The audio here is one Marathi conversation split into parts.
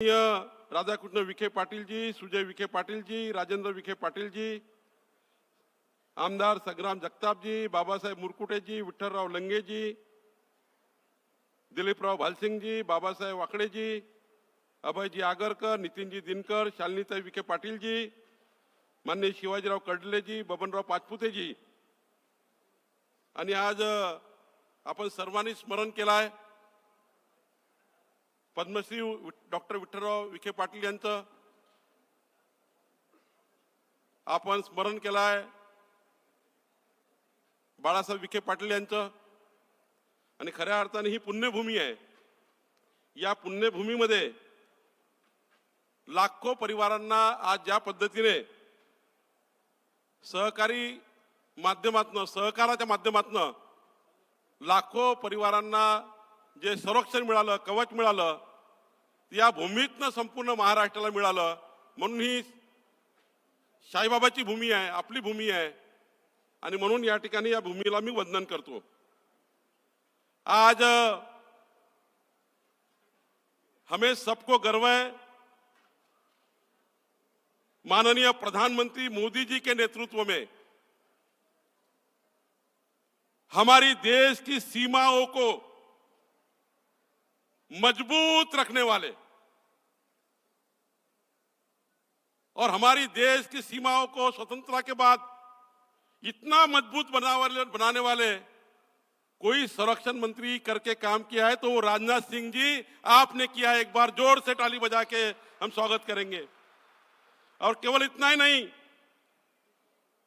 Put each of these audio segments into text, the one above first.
राधाकृष्ण विखे पाटीलजी सुजय विखे पाटीलजी राजेंद्र विखे पाटीलजी आमदार संग्राम जगतापजी बाबासाहेब मुरकुटेजी विठ्ठलराव लंगेजी दिलीपराव भालसिंगजी बाबासाहेब वाकडेजी अभयजी आगरकर नितीनजी दिनकर शालिनीताई विखे पाटीलजी माननीय शिवाजीराव कडलेजी बबनराव पाचपुतेजी. आणि आज आपण सर्वांनी स्मरण केलं आहे पद्मश्री डॉक्टर विठ्ठलराव विखे पाटील यांचं आपण स्मरण केलं आहे बाळासाहेब विखे पाटील यांचं. आणि खऱ्या अर्थाने ही पुण्यभूमी आहे. या पुण्यभूमीमध्ये लाखो परिवारांना आज ज्या पद्धतीने सहकारी माध्यमातनं सहकाराच्या माध्यमातनं लाखो परिवारांना जे संरक्षण मिळालं कवच मिळालं या भूमीतनं संपूर्ण महाराष्ट्राला मिळालं. म्हणून ही साईबाबाची भूमी आहे आपली भूमी आहे. आणि म्हणून या ठिकाणी या भूमीला मी वंदन करतो. आज हमें सबको गर्व है. माननीय प्रधानमंत्री मोदी जी के नेतृत्व में हमारी देश की सीमाओं को मज़बूत रखने वाले। और हमारी देश की सीमाओं को स्वतंत्रता के बाद इतना मज़बूत बना वाले, बनाने वाले कोई संरक्षण मंत्री करके काम किया है तो वो राजनाथ सिंह जी, आपने किया है, एक बार ज़ोर से टाली बजा के हम स्वागत करेंगे। और केवल इतना ही नहीं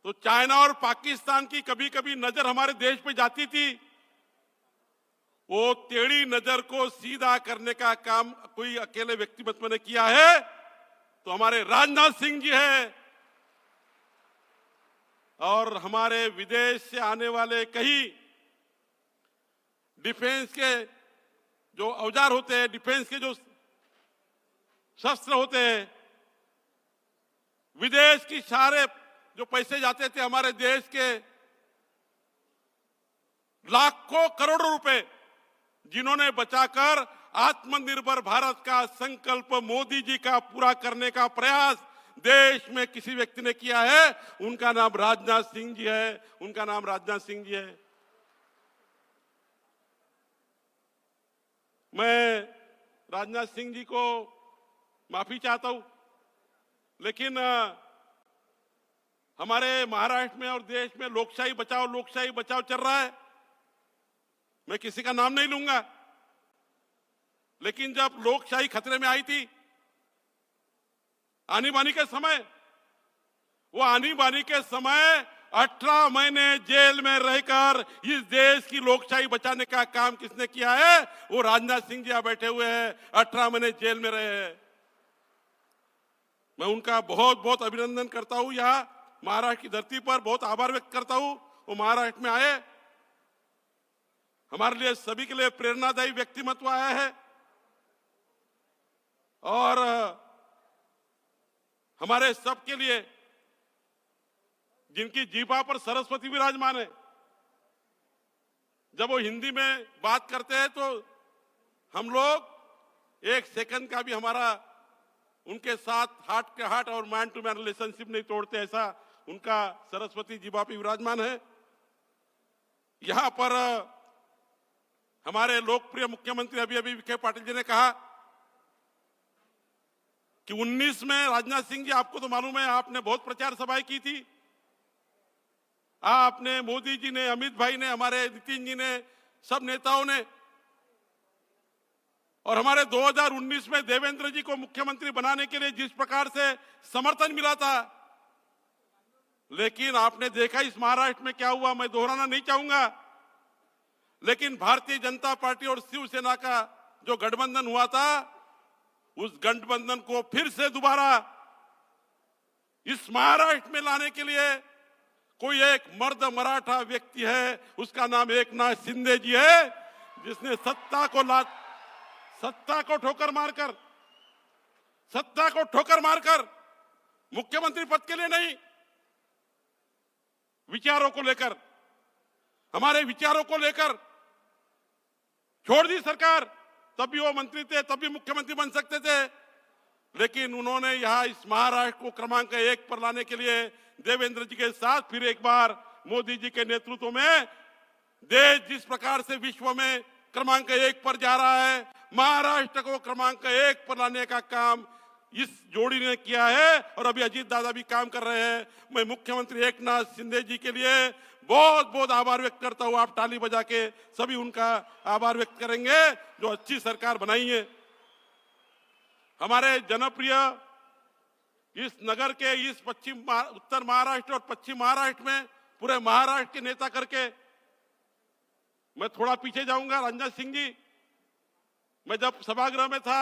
तो चाइना और पाकिस्तान की कभी कभी नज़र हमारे देश पे जाती थी। वो टेढ़ी नज़र को सीधा करने का काम कोई अकेले व्यक्तिमत्व ने किया है। तो हमारे राजनाथ सिंह जी है। और हमारे विदेश से आने वाले कई डिफेंस के जो औज़ार होते हैं, डिफेंस के जो शस्त्र होते हैं, विदेश की सारे जो पैसे जाते थे हमारे देश के लाखों करोड़ों रुपए जिन्होंने बचाकर आत्मनिर्भर भारत का संकल्प मोदी जी का पूरा करने का प्रयास देश में किसी व्यक्ति ने किया है, उनका नाम राजनाथ सिंह जी है, उनका नाम राजनाथ सिंह जी है। मैं राजनाथ सिंह जी को माफ़ी चाहता हूँ, लेकिन हमारे महाराष्ट्र में और देश में लोकशाही बचाओ लोकशाही बचाओ चल रहा है। मैं किसी का नाम नहीं लूँगा। लेकिन जब लोकशाही खतरे में आई थी आनी बानी के समय, वो आनी बानी के समय 18 महीने जेल में रहकर इस देश की लोकशाही बचाने का काम किसने किया है? वो राजनाथ सिंह जी बैठे हुए हैं 18 महीने जेल में रहे हैं। मैं उनका बहुत बहुत अभिनंदन करता हूँ यहाँ, महाराष्ट्र की धरती पर बहुत आभार व्यक्त करता हूँ। वो महाराष्ट्र में आए हमारे लिए सभी के लिए प्रेरणादायी व्यक्तिमत्व आया है। और हमारे सबके लिए जिनकी जीभा पर सरस्वती विराजमान है, जब वो हिंदी में बात करते हैं तो हम लोग एक सेकंड का भी हमारा उनके साथ हार्ट के हार्ट और मैन टू मैन रिलेशनशिप नहीं तोड़ते ऐसा उनका सरस्वती जीवा पे विराजमान है। यहाँ पर हमारे लोकप्रिय मुख्यमंत्री अभी अभी विखे पाटिल जी ने कहा कि 19 में राजनाथ सिंह जी, आपको तो मालूम है, आपने बहुत प्रचार सभाएँ की थी। आपने मोदी जी ने, अमित भाई ने, हमारे नितिन जी ने, सब नेताओं ने, और हमारे 2019 में देवेंद्र जी को मुख्यमंत्री बनाने के लिए जिस प्रकार से समर्थन मिला था, लेकिन आपने देखा इस महाराष्ट्र में क्या हुआ, मैं दोहराना नहीं चाहूँगा। लेकिन भारतीय जनता पार्टी और शिवसेना का जो गठबंधन हुआ था, उस गठबंधन को फिर से दोबारा इस महाराष्ट्र में लाने के लिए कोई एक मर्द मराठा व्यक्ति है, उसका नाम एक नाथ शिंदे जी है, जिसने सत्ता को ला, सत्ता को ठोकर मारकर, सत्ता को ठोकर मारकर मुख्यमंत्री पद के लिए नहीं, विचारों को लेकर, हमारे विचारों को लेकर छोड़ दी सरकार। तब भी वो मंत्री थे तब भी मुख्यमंत्री बन सकते थे। लेकिन उन्होंने यहाँ इस महाराष्ट्र को क्रमांक एक पर लाने के लिए देवेंद्र जी के साथ फिर एक बार मोदी जी के नेतृत्व में देश जिस प्रकार से विश्व में क्रमांक एक पर जा रहा है, महाराष्ट्र को क्रमांक एक पर लाने का काम इस जोड़ी ने किया है और अभी अजीत दादा भी काम कर रहे हैं। मैं मुख्यमंत्री एक नाथ शिंदे जी के लिए बहुत बहुत आभार व्यक्त करता हूँ। आप ताली बजा के सभी उनका आभार व्यक्त करेंगे, जो अच्छी सरकार बनाई है। हमारे जनप्रिय इस नगर के इस पश्चिम उत्तर महाराष्ट्र और पश्चिम महाराष्ट्र में, पूरे महाराष्ट्र के नेता करके, मैं थोड़ा पीछे जाऊँगा। रंजन सिंह जी, मैं जब सभागृह में था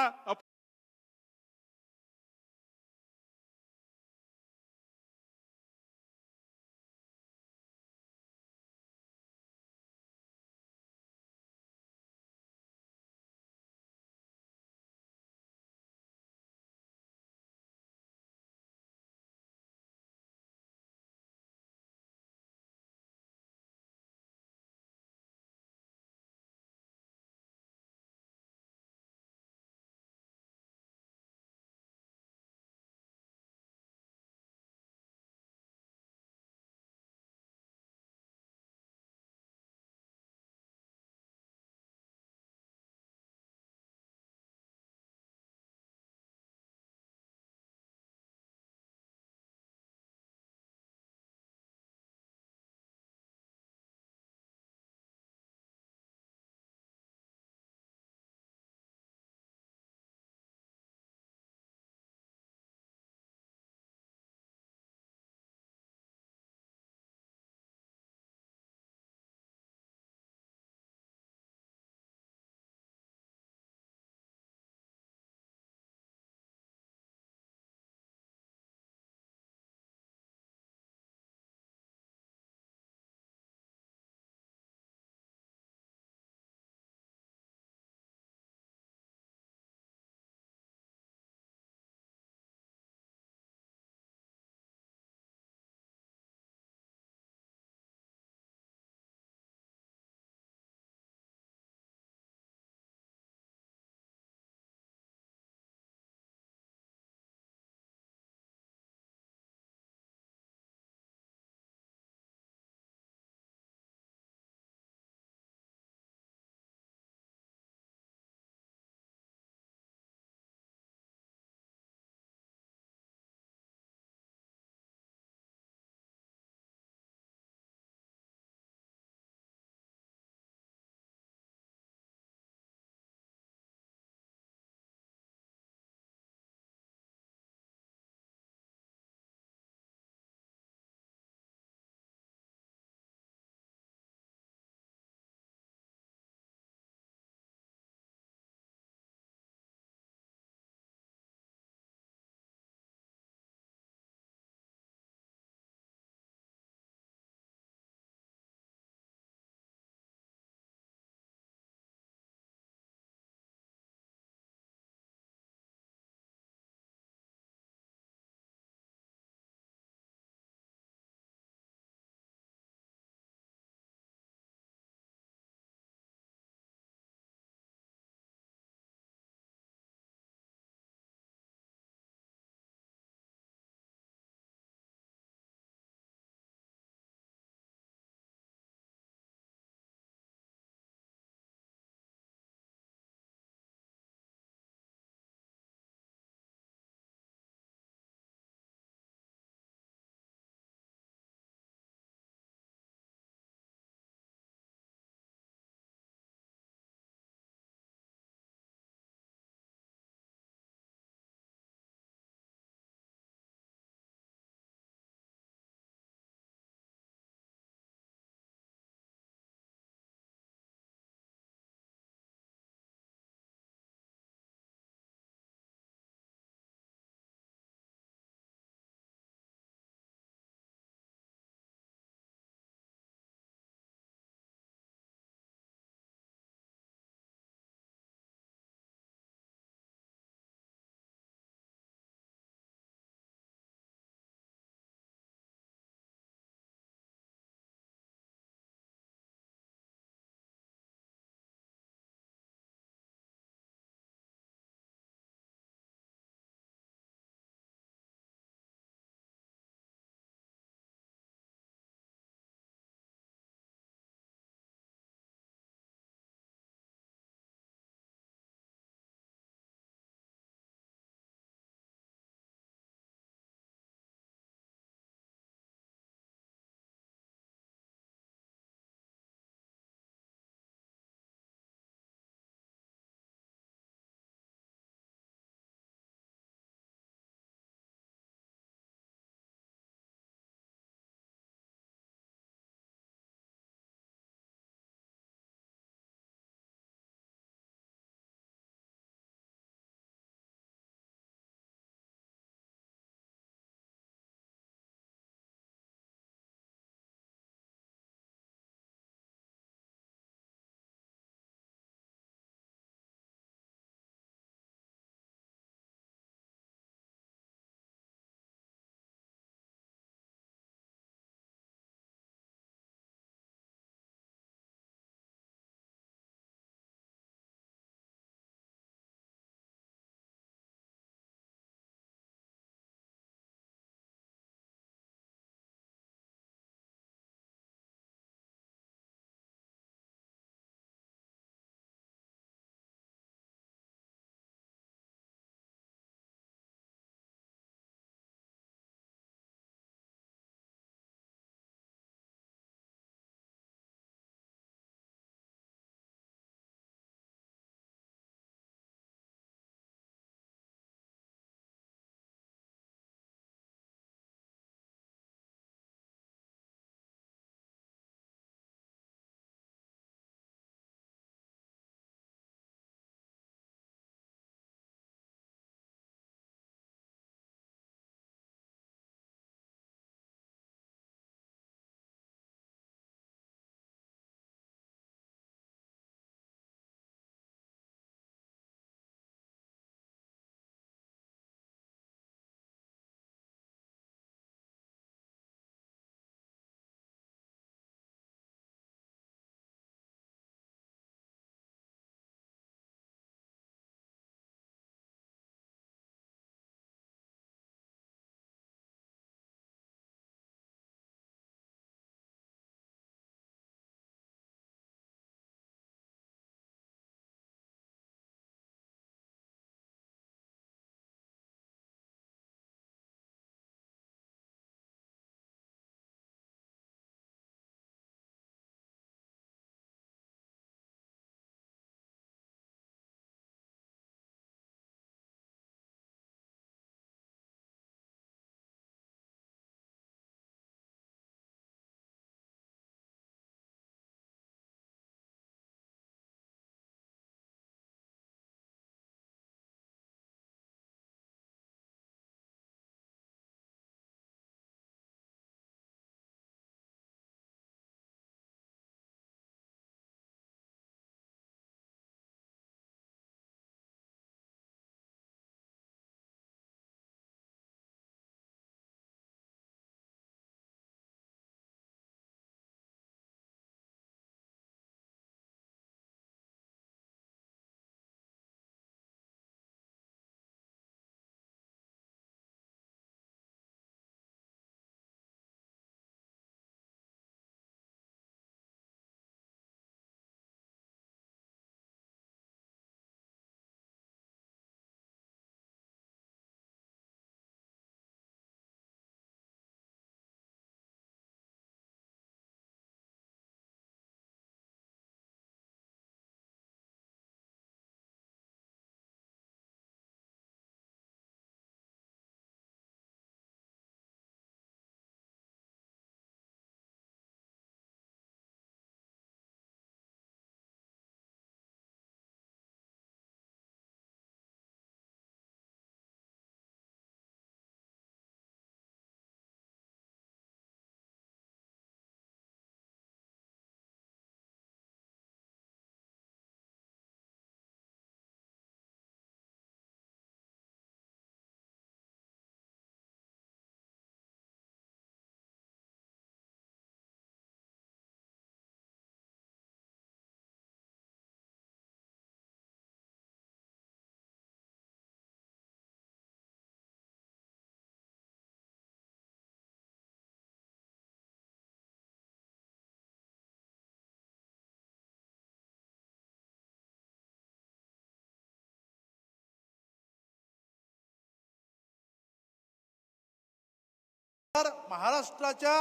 तर महाराष्ट्राच्या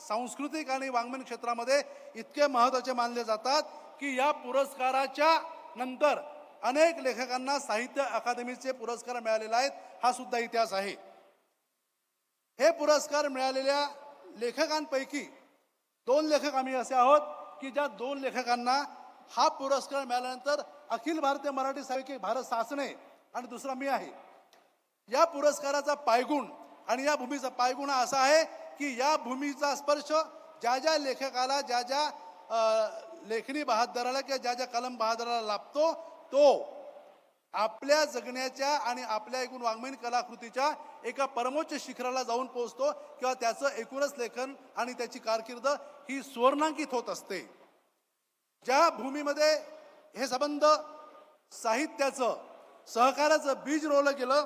सांस्कृतिक आणि वाङ्मय क्षेत्रामध्ये इतके महत्त्वाचे मानले जातात की या पुरस्काराच्या नंतर अनेक लेखकांना साहित्य अकादमीचे पुरस्कार मिळालेले आहेत हा सुद्धा इतिहास आहे. हे पुरस्कार मिळालेल्या लेखकांपैकी दोन लेखक आम्ही असे आहोत की ज्या दोन लेखकांना हा पुरस्कार मिळाल्यानंतर अखिल भारतीय मराठी साहित्य भारत सासणे आणि दुसरा मी आहे. या पुरस्काराचा पायगुण आणि या भूमीचा पायगुणा असा आहे की या भूमीचा स्पर्श ज्या ज्या लेखकाला ज्या ज्या लेखणी बहादराला किंवा ज्या ज्या कलम बहादराला लाभतो तो आपल्या जगण्याच्या आणि आपल्या एकूण वाङ्मयीन कलाकृतीच्या एका परमोच्च शिखराला जाऊन पोहोचतो किंवा त्याचं एकूणच लेखन आणि त्याची कारकीर्द ही सुवर्णांकित होत असते. ज्या भूमीमध्ये हे संबंध साहित्याचं सहकाराचं बीज रोवलं गेलं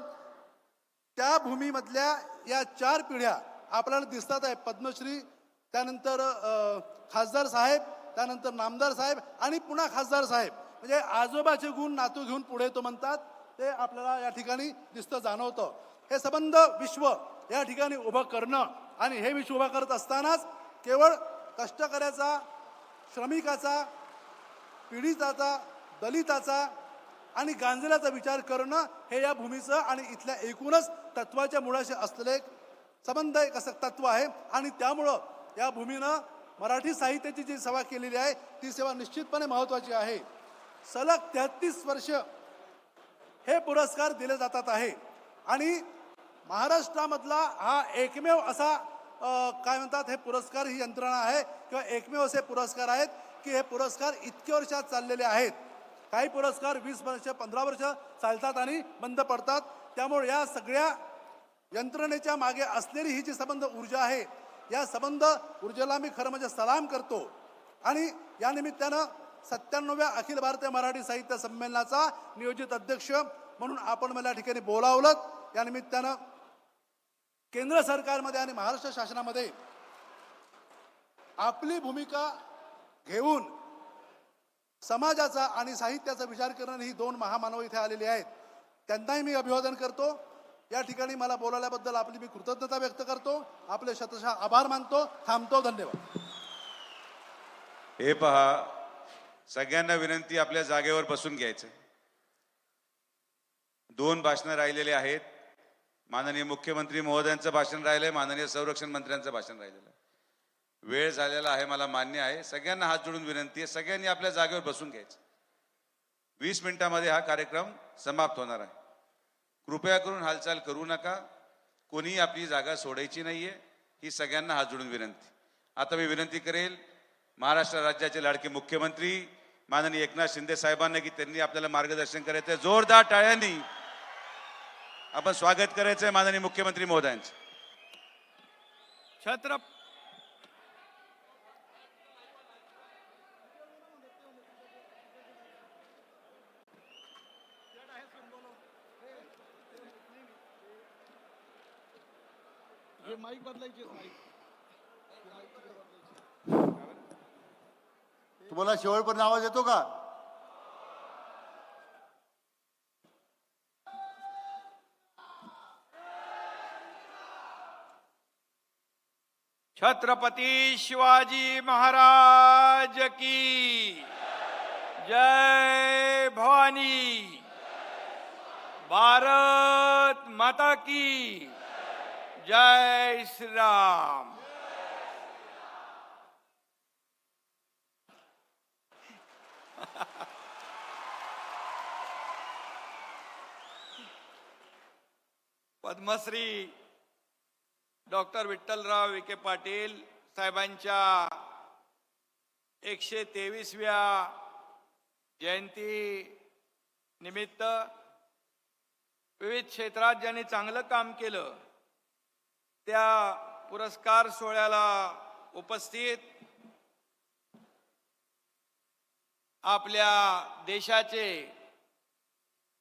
त्या भूमीमधल्या या चार पिढ्या आपल्याला दिसतात आहे. पद्मश्री त्यानंतर खासदार साहेब त्यानंतर नामदार साहेब आणि पुन्हा खासदार साहेब. म्हणजे आजोबाचे गुण नातू घेऊन पुढे तो म्हणतात. ते आपल्याला या ठिकाणी दिसतं जाणवतं. हे संबंध विश्व या ठिकाणी उभं करणं आणि हे विश्व उभं करत असतानाच केवळ कष्टकऱ्याचा श्रमिकाचा पीडिताचा दलिताचा आणि गांजल्याचा विचार करणं हे या भूमीचं आणि इथल्या एकूणच तत्वाच्या मुळाशी असलेलं एक संबंध एक असं तत्व आहे. आणि त्यामुळं या भूमीनं मराठी साहित्याची जी सेवा केलेली आहे ती सेवा निश्चितपणे महत्त्वाची आहे. सलग तेहतीस वर्ष हे पुरस्कार दिले जातात आहे. आणि महाराष्ट्रामधला हा एकमेव असा काय म्हणतात हे पुरस्कार ही यंत्रणा आहे किंवा एकमेव असे पुरस्कार आहेत की हे पुरस्कार इतके वर्षात चाललेले आहेत. काही पुरस्कार वीस वर्ष पंधरा वर्ष चालतात आणि बंद पडतात. त्यामुळे या सगळ्या यंत्रणेच्या मागे असलेली ही जी संबंध ऊर्जा आहे या संबंध ऊर्जेला मी खरं म्हणजे सलाम करतो. आणि या निमित्तानं सत्त्याण्णव्या अखिल भारतीय मराठी साहित्य संमेलनाचा नियोजित अध्यक्ष म्हणून आपण मला या ठिकाणी बोलावलं. या निमित्तानं केंद्र सरकारमध्ये आणि महाराष्ट्र शासनामध्ये आपली भूमिका घेऊन समाजाचा आणि साहित्याचा विचार करणं ही दोन महामानव इथे आलेली आहेत. त्यांनाही मी अभिवादन करतो. या ठिकाणी मला बोलावल्याबद्दल आपली मी कृतज्ञता व्यक्त करतो. आपले शतशः आभार मानतो. थांबतो. धन्यवाद. हे पहा सगळ्यांना विनंती आपल्या जागेवर बसून घ्यायचं. दोन भाषणं राहिलेले आहेत. माननीय मुख्यमंत्री महोदयांचं भाषण राहिलंय माननीय संरक्षण मंत्र्यांचं भाषण राहिलेलं आहे. वेळ झालेला आहे मला मान्य आहे. सगळ्यांना हात जोडून विनंती आहे. सगळ्यांनी आपल्या जागेवर बसून घ्यायचं. वीस मिनिटामध्ये हा कार्यक्रम समाप्त होणार आहे. कृपया करून हालचाल करू नका. कोणीही आपली जागा सोडायची नाहीये. ही सगळ्यांना हात जोडून विनंती. आता मी विनंती करेल महाराष्ट्र राज्याचे लाडके मुख्यमंत्री माननीय एकनाथ शिंदे साहेबांना की त्यांनी आपल्याला मार्गदर्शन करायचं जोरदार टाळ्यांनी आपण स्वागत करायचंय माननीय मुख्यमंत्री महोदयांचं. छत्र तुम्हाला शेवटपर्यंत आवाज येतो का? छत्रपती शिवाजी महाराज की जय भवानी। भारत माता की जय श्री राम पद्मश्री डॉक्टर विठ्ठलराव विखे पाटील साहेबांच्या एकशे तेवीसव्या जयंती निमित्त विविध क्षेत्रात ज्यांनी चांगलं काम केलं त्या पुरस्कार सोहळ्याला उपस्थित आपल्या देशाचे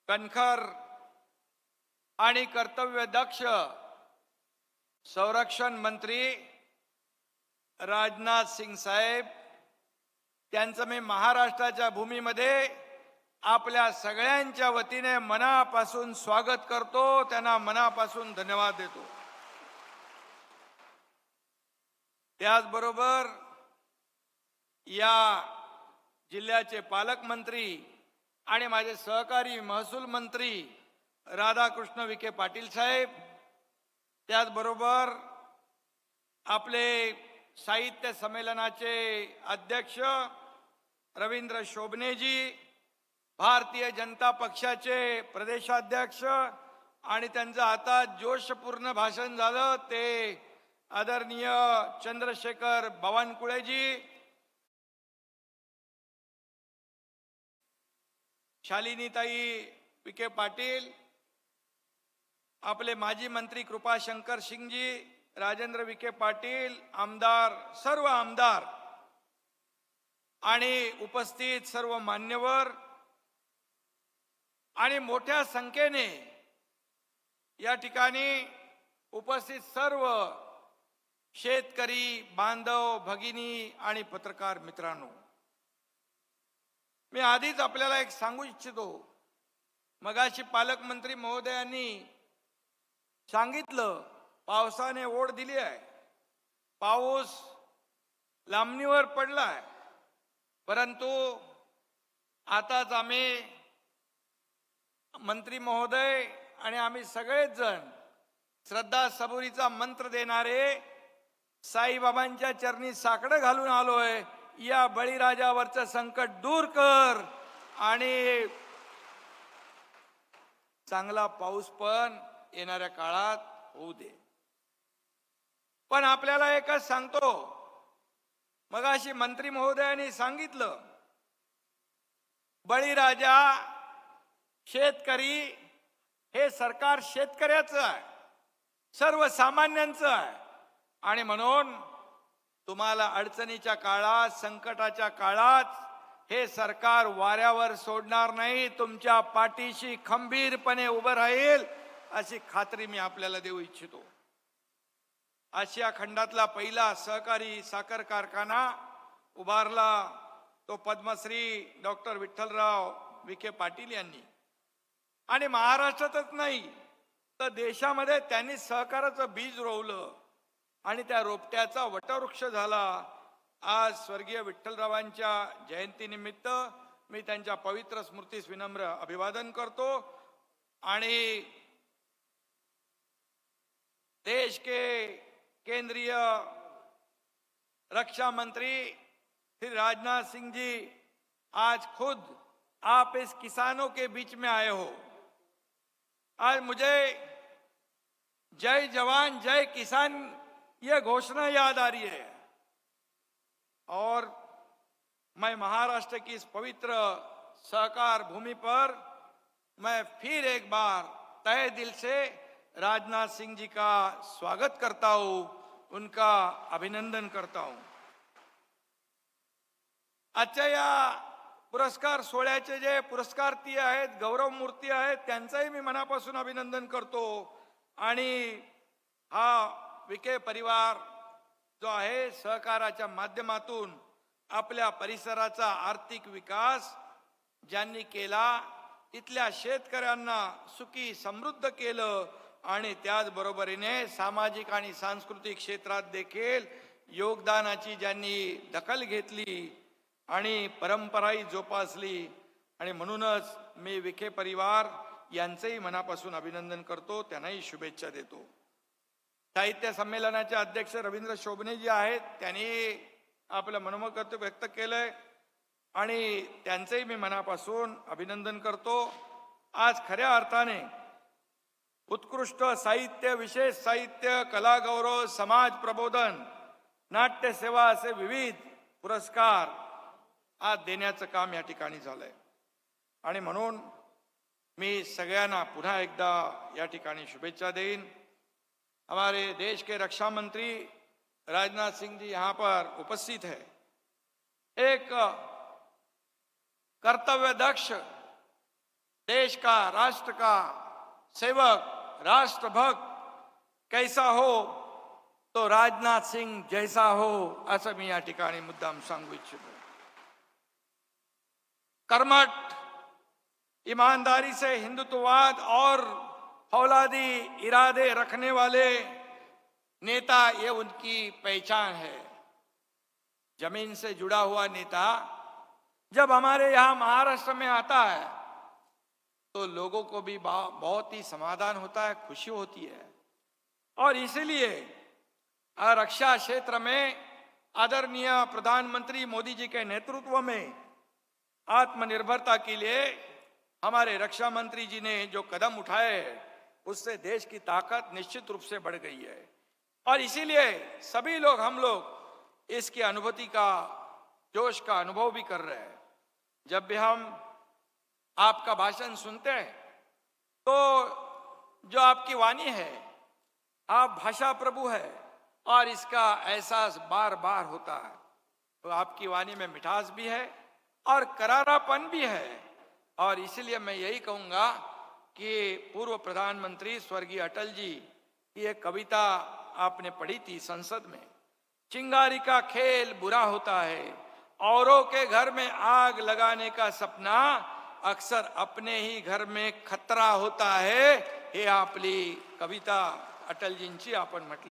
कणखर आणि कर्तव्यदक्ष संरक्षण मंत्री राजनाथ सिंग साहेब त्यांचं मी महाराष्ट्राच्या भूमीमध्ये आपल्या सगळ्यांच्या वतीने मनापासून स्वागत करतो. त्यांना मनापासून धन्यवाद देतो. त्याचबरोबर या जिल्ह्याचे पालकमंत्री आणि माझे सहकारी महसूल मंत्री राधाकृष्ण विखे पाटील साहेब त्याचबरोबर आपले साहित्य संमेलनाचे अध्यक्ष रवींद्र शोभनेजी भारतीय जनता पक्षाचे प्रदेशाध्यक्ष आणि त्यांचं आता जोशपूर्ण भाषण झालं ते आदरणीय चंद्रशेखर बावनकुळेजी शालिनीताई विखे पाटील आपले माजी मंत्री कृपाशंकर सिंगजी राजेंद्र विखे पाटील आमदार सर्व आमदार आणि उपस्थित सर्व मान्यवर आणि मोठ्या संख्येने या ठिकाणी उपस्थित सर्व शेतकरी बांधव भगिनी आणि पत्रकार मित्रांनो मी आधीच आपल्याला एक सांगू इच्छितो. मगाशी पालकमंत्री महोदयांनी सांगितलं पावसाने ओढ दिली आहे. पाऊस लांबणीवर पडलाय. परंतु आताच आम्ही मंत्री महोदय आणि आम्ही सगळेच जण श्रद्धा सबुरीचा मंत्र देणारे साईबाबांच्या चरणी साकडं घालून आलोय. या बळीराजावरचं संकट दूर कर. आणि चांगला पाऊस पण येणाऱ्या काळात होऊ दे. पण आपल्याला एकच सांगतो. मगाशी मंत्री महोदयांनी सांगितलं बळीराजा शेतकरी हे सरकार शेतकऱ्याचं आहे सर्वसामान्यांचं आहे. आणि म्हणून तुम्हाला अडचणीच्या काळात संकटाच्या काळात हे सरकार वाऱ्यावर सोडणार नाही तुमच्या पाठीशी खंबीरपणे उभं राहील अशी खात्री मी आपल्याला देऊ इच्छितो. आशिया खंडातला पहिला सहकारी साखर कारखाना उभारला तो पद्मश्री डॉक्टर विठ्ठलराव विखे पाटील यांनी. आणि महाराष्ट्रातच नाही तर देशामध्ये त्यांनी सहकाराचं बीज रोवलं. आणि त्या रोपट्याचा वटवृक्ष झाला. आज स्वर्गीय विठ्ठलरावांच्या जयंतीनिमित्त मी त्यांच्या पवित्र स्मृतीस विनम्र अभिवादन करतो. आणि देश के केंद्रीय रक्षा मंत्री श्री राजनाथ सिंह जी आज खुद आप इस किसानों के बीच में आए हो। आज मुझे जय जवान जय किसान यह घोषणा याद आ रही है। और मैं महाराष्ट्र की इस पवित्र सहकार भूमि पर मैं फिर एक बार तय दिल से राजनाथ सिंह जी का स्वागत करता हूं उनका अभिनंदन करता हूं। आजच्या या पुरस्कार सोहळ्याचे जे पुरस्कारती आहेत गौरव मूर्ती आहेत त्यांचंही मी मनापासून अभिनंदन करतो. आणि हा विखे परिवार जो आहे सहकाराच्या माध्यमातून आपल्या परिसराचा आर्थिक विकास ज्यांनी केला इथल्या शेतकऱ्यांना सुखी समृद्ध केलं आणि त्याचबरोबरीने सामाजिक आणि सांस्कृतिक क्षेत्रात देखील योगदानाची ज्यांनी दखल घेतली आणि परंपराही जोपासली. आणि म्हणूनच मी विखे परिवार यांचंही मनापासून अभिनंदन करतो त्यांनाही शुभेच्छा देतो. साहित्य संमेलनाचे अध्यक्ष रवींद्र शोभने जे आहेत. त्यांनी आपलं मनोमत व्यक्त केलंय. आणि त्यांचंही मी मनापासून अभिनंदन करतो. आज खऱ्या अर्थाने उत्कृष्ट साहित्य विशेष साहित्य कलागौरव समाज प्रबोधन नाट्य सेवा असे विविध पुरस्कार आज देण्याचं काम या ठिकाणी झालंय. आणि म्हणून मी सगळ्यांना पुन्हा एकदा या ठिकाणी शुभेच्छा देईन. हमारे देश के रक्षा मंत्री राजनाथ सिंह जी यहाँ पर उपस्थित है। एक कर्तव्य दक्ष देश का राष्ट्र का सेवक राष्ट्रभक्त कैसा हो तो राजनाथ सिंग जैसा हो असं मी या ठिकाणी मुद्दाम सांगू इच्छितो कर्मठ ईमानदारी से हिंदुत्ववाद और फौलादी इरादे रखने वाले नेता, ये उनकी पहचान है। ज़मीन से जुड़ा हुआ नेता, जब हमारे यहाँ महाराष्ट्र में आता है तो लोगों को भी बहुत ही समाधान होता है, खुशी होती है। और इसलिए रक्षा क्षेत्र में आदरणीय प्रधानमंत्री मोदी जी के नेतृत्व में, आत्मनिर्भरता के लिए हमारे रक्षा मंत्री जी ने जो कदम उठाए हैं उससे देश की ताकत निश्चित रूप से बढ़ गई है। और इसीलिए सभी लोग, हम लोग इसकी अनुभूति का, जोश का अनुभव भी कर रहे हैं। जब भी हम आपका भाषण सुनते हैं तो जो आपकी वाणी है, आप भाषा प्रभु है और इसका एहसास बार बार होता है। तो आपकी वाणी में मिठास भी है और करारापन भी है। और इसलिए मैं यही कहूँगा कि पूर्व प्रधानमंत्री स्वर्गीय अटल जी की एक कविता आपने पढ़ी थी संसद में। चिंगारी का खेल बुरा होता है, औरों के घर में आग लगाने का सपना अक्सर अपने ही घर में खतरा होता है। हे आपली कविता अटल अटलजींची आपण म्हटली